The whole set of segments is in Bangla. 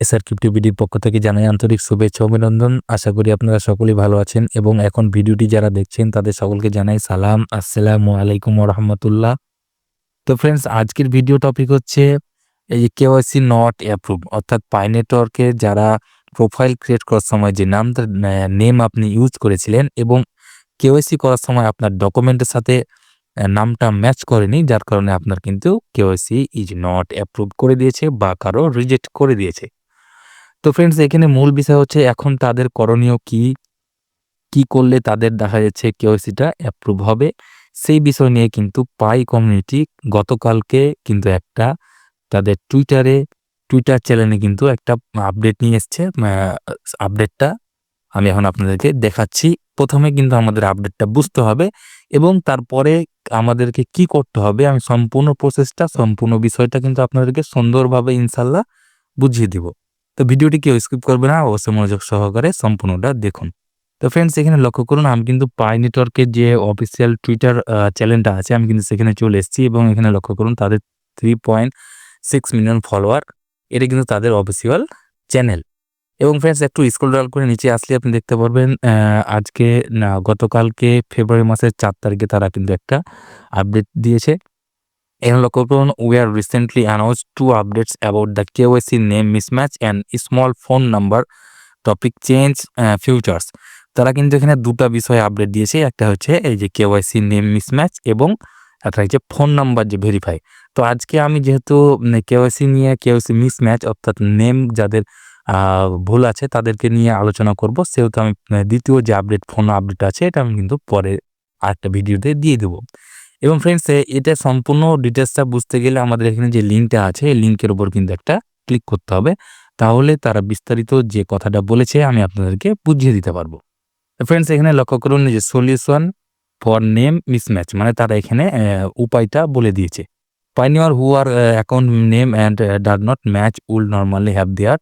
এসআর ক্রিপ্টিভিটির পক্ষ থেকে জানাই আন্তরিক শুভেচ্ছা অভিনন্দন। আশা করি আপনারা সকলেই ভালো আছেন এবং এখন ভিডিওটি যারা দেখছেন তাদের সকলকে জানাই সালাম। আসসালামু আলাইকুম রহমতুল্লাহ তো ফ্রেন্ডস আজকের ভিডিও টপিক হচ্ছে এই যে কেওয়াইসি নট অ্যাপ্রুভ অর্থাৎ পাই নেটওয়ার্কে যারা প্রোফাইল ক্রিয়েট করার সময় যে নামটা নেম আপনি ইউজ করেছিলেন এবং কেওয়াইসি করার সময় আপনার ডকুমেন্টের সাথে নামটা ম্যাচ করেনি, যার কারণে আপনার কিন্তু কেওয়াইসি ইজ নট অ্যাপ্রুভ করে দিয়েছে বা কারও রিজেক্ট করে দিয়েছে। তো ফ্রেন্ডস এখানে মূল বিষয় হচ্ছে এখন তাদের করণীয় কি? কি করলে তাদের দেখা যাচ্ছে কেওয়াইসিটা অ্যাপ্রুভ হবে? সেই বিষয় নিয়ে কিন্তু পাই কমিউনিটি গতকালকে কিন্তু একটা তাদের টুইটারে টুইটার চ্যানেলে কিন্তু একটা আপডেট নিয়ে এসছে। আপডেটটা আমি এখন আপনাদেরকে দেখাচ্ছি। প্রথমে কিন্তু আমাদের আপডেটটা বুঝতে হবে এবং তারপরে আমাদেরকে কি করতে হবে, আমি সম্পূর্ণ প্রসেসটা সম্পূর্ণ বিষয়টা কিন্তু আপনাদেরকে সুন্দরভাবে ইনশাল্লাহ বুঝিয়ে দিব। তো ভিডিওটি কেউ স্কিপ করবে না, অবশ্যই মনোযোগ সহকারে সম্পূর্ণটা দেখুন। তো ফ্রেন্ডস এখানে লক্ষ্য করুন, আমি কিন্তু পাই নেটওয়ার্কের যে অফিসিয়াল টুইটার চ্যানেলটা আছে, আমি কিন্তু সেখানে চলে এসেছি এবং এখানে লক্ষ্য করুন, তাদের three point six million follower এটা কিন্তু তাদের অফিসিয়াল চ্যানেল এবং ফ্রেন্ডস একটু স্কুল ডাউন করে নিচে আসলে আপনি দেখতে পারবেন আজকে না, গতকালকে ফেব্রুয়ারি মাসের চার তারিখে তারা কিন্তু একটা আপডেট দিয়েছে। এখানে লক্ষ্য করুন we are recently announce two updates about the KYC name mismatch and small phone number topic change futures তারা কিন্তু এখানে দুটো বিষয়ে আপডেট দিয়েছে। একটা হচ্ছে এই যে কেওয়াইসি নেম মিসম্যাচ এবং একটা হচ্ছে ফোন নাম্বার যে ভেরিফাই তো আজকে আমি যেহেতু কেওয়াইসি নিয়ে কেওয়াইসি মিসম্যাচ অর্থাৎ নেম যাদের ভুল আছে তাদেরকে নিয়ে আলোচনা করব। সেহেতু আমি দ্বিতীয় যে আপডেট ফোন আপডেট আছে, এটা আমি কিন্তু পরে আরেকটা ভিডিওতে দিয়ে দেবো। এবং ফ্রেন্ডস এটা সম্পূর্ণ ডিটেলসটা বুঝতে গেলে আমাদের এখানে যে লিঙ্কটা আছে, এই লিঙ্কের উপর কিন্তু একটা ক্লিক করতে হবে। তাহলে তারা বিস্তারিত যে কথাটা বলেছে, আমি আপনাদেরকে বুঝিয়ে দিতে পারব। ফ্রেন্ডস এখানে লক্ষ্য করুন যে সলিউশন ফর নেম মিসম্যাচ মানে তারা এখানে উপায়টা বলে দিয়েছে। Pioneer who are account name and their not match will normally have their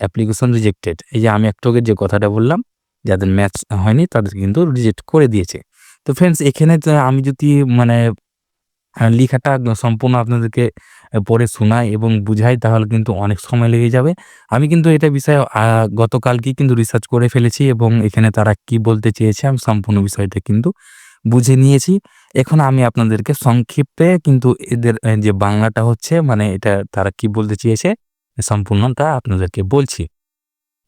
application rejected এই যে আমি একটু যে কথাটা বললাম, যাদের ম্যাচ হয়নি, তাদের কিন্তু রিজেক্ট করে দিয়েছে। তো ফ্রেন্ডস এখানে আমি যদি মানে লেখাটা সম্পূর্ণ আপনাদেরকে পড়ে শোনাই এবং বুঝাই তাহলে কিন্তু অনেক সময় লেগে যাবে। আমি কিন্তু এটা বিষয়ে আহ, গতকালকেই কিন্তু রিসার্চ করে ফেলেছি এবং এখানে তারা কি বলতে চেয়েছে আমি সম্পূর্ণ বিষয়টা কিন্তু বুঝে নিয়েছি। এখন আমি আপনাদেরকে সংক্ষিপ্তে কিন্তু এদের যে বাংলাটা হচ্ছে মানে এটা তারা কি বলতে চেয়েছে সম্পূর্ণটা আপনাদেরকে বলছি।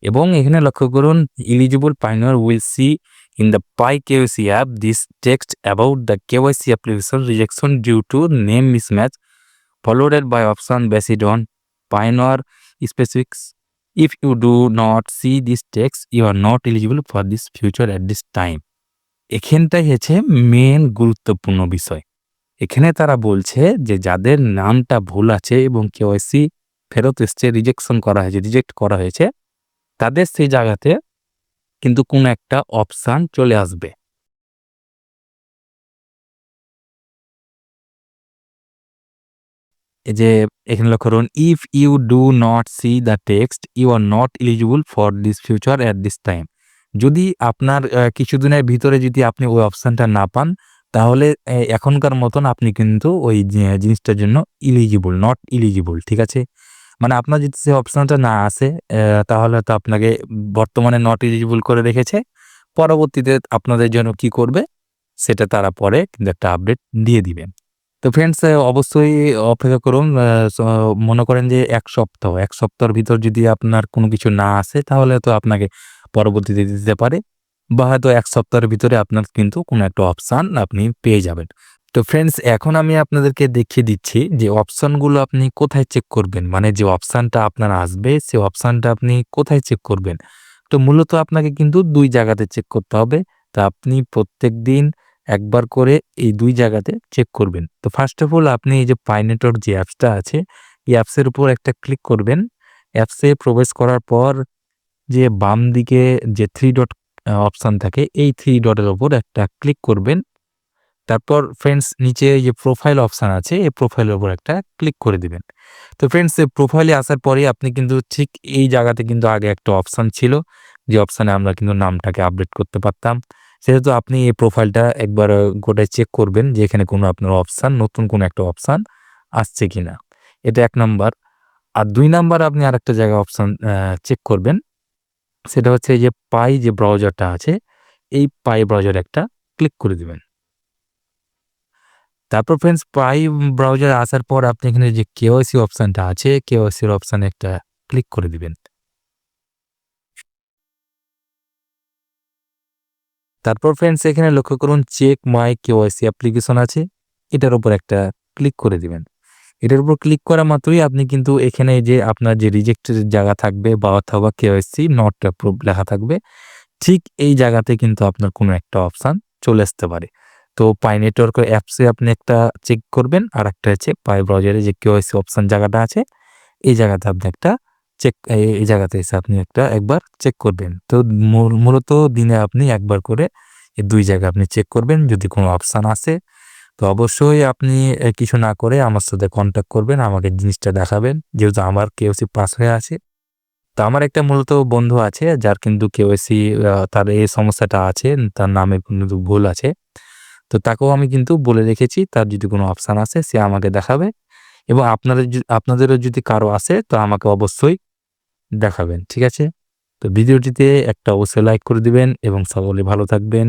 এবং এখানে লক্ষ্য করুন eligible pioneer will see in the PyKYC app this text about the KYC application rejection due to name mismatch followed by option based on Pioneer specifics. If you do not see this text, you are not eligible for this future at this time. এখানটাই হচ্ছে মেন গুরুত্বপূর্ণ বিষয় এখানে তারা বলছে যে যাদের নামটা ভুল আছে এবং কেওয়াইসি ফেরত এসছে রিজেকশন করা হয়েছে রিজেক্ট করা হয়েছে তাদের সেই জায়গাতে কিন্তু কোন একটা অপশান চলে আসবে। যে এখানে লক্ষ্য করুন if you do not see the text you are not eligible for this future at this time যদি আপনার কিছুদিনের ভিতরে যদি আপনি ওই অপশানটা না পান, তাহলে এখনকার মতন আপনি কিন্তু ওই জিনিসটার জন্য ইলিজিবল নট ইলিজিবল ঠিক আছে? মানে আপনার যদি সে অপশানটা না আসে তাহলে তো আপনাকে বর্তমানে নট ইলিজিবল করে রেখেছে। পরবর্তীতে আপনাদের জন্য কি করবে, সেটা তারা পরে কিন্তু একটা আপডেট দিয়ে দিবেন তো ফ্রেন্ডস অবশ্যই অপেক্ষা করুন মনে করেন যে এক সপ্তাহ, এক সপ্তাহের ভিতর যদি আপনার কোনো কিছু না আসে, তাহলে তো আপনাকে পরবর্তীতে দিতে পারে। বা হয়তো এক সপ্তাহের ভিতরে আপনার কিন্তু কোনো একটা অপশান আপনি পেয়ে যাবেন। তো ফ্রেন্ডস এখন আমি আপনাদেরকে দেখিয়ে দিচ্ছি যে অপশানগুলো আপনি কোথায় চেক করবেন। মানে যে অপশানটা আপনার আসবে সে অপশানটা আপনি কোথায় চেক করবেন? তো মূলত আপনাকে কিন্তু দুই জায়গাতে চেক করতে হবে। তা আপনি প্রত্যেক দিন একবার করে এই দুই জায়গাতে চেক করবেন। তো ফার্স্ট অফ অল আপনি এই যে পাইনেটর যে অ্যাপসটা আছে, এই অ্যাপসের উপর একটা ক্লিক করবেন। অ্যাপসে প্রবেশ করার পর যে বাম দিকে যে থ্রি ডট অপশান থাকে, এই থ্রি ডটের ওপর একটা ক্লিক করবেন। তারপর ফ্রেন্ডস নিচে যে প্রোফাইল অপশান আছে, এই প্রোফাইলের উপর একটা ক্লিক করে দিবেন। তো ফ্রেন্ডস প্রোফাইলে আসার পরে আপনি কিন্তু ঠিক এই জায়গাতে কিন্তু আগে একটা অপশান ছিল, যে অপশানে আমরা কিন্তু নামটাকে আপডেট করতে পারতাম। সেহেতু আপনি এই প্রোফাইলটা একবার গোটায় চেক করবেন যে এখানে কোনো আপনার অপশান নতুন কোনো একটা অপশান আসছে কি না এটা এক নাম্বার আর দুই নাম্বার আপনি আরেকটা জায়গায় অপশান চেক করবেন। সেটা হচ্ছে যে পাই যে ব্রাউজারটা আছে, এই পাই ব্রাউজার একটা ক্লিক করে দিবেন। তারপর ফ্রেন্ডস পাই ব্রাউজার আসার পর আপনি এখানে যে কেওয়াইসি অপশানটা আছে কেওয়াইসির অপশানে একটা ক্লিক করে দিবেন। তারপর ফ্রেন্ডস এখানে লক্ষ্য করুন চেক মাই কেওয়াইসি অ্যাপ্লিকেশন আছে। এটার উপর একটা ক্লিক করে দিবেন। এটার উপর ক্লিক করা মাত্রই আপনি কিন্তু এখানে যে আপনার যে রিজেক্টের জায়গা থাকবে বা অথবা কেওয়াইসি নট অ্যাপ্রুভ লেখা থাকবে, ঠিক এই জায়গাতে কিন্তু আপনার কোনো একটা অপশান চলে আসতে পারে। তো পাই নেটওয়ার্ক অ্যাপসে আপনি একটা চেক করবেন আর একটা হচ্ছে পাই ব্রাউজারে যে কেওয়াইসি অপশান জায়গাটা আছে, এই জায়গাতে আপনি একটা চেক এই জায়গাতে এসে আপনি একটা একবার চেক করবেন। তো মূলত দিনে আপনি একবার করে এই দুই জায়গা আপনি চেক করবেন, যদি কোনো অপশান আসে, তো অবশ্যই আপনি কিছু না করে আমার সাথে কন্ট্যাক্ট করবেন, আমাকে জিনিসটা দেখাবেন। যেহেতু আমার কেওসি পাস হয়ে আছে, তো আমার একটা মূলত বন্ধু আছে, যার কিন্তু কেওসি তার এই সমস্যাটা আছে, তার নামে কিন্তু ভুল আছে। তো তাকেও আমি কিন্তু বলে রেখেছি, তার যদি কোনো অপশান আসে সে আমাকে দেখাবে। এবং আপনাদের আপনাদেরও যদি কারও আসে তো আমাকে অবশ্যই দেখাবেন, ঠিক আছে? তো ভিডিওটিতে একটা অবশ্যই লাইক করে দিবেন এবং সকলে ভালো থাকবেন।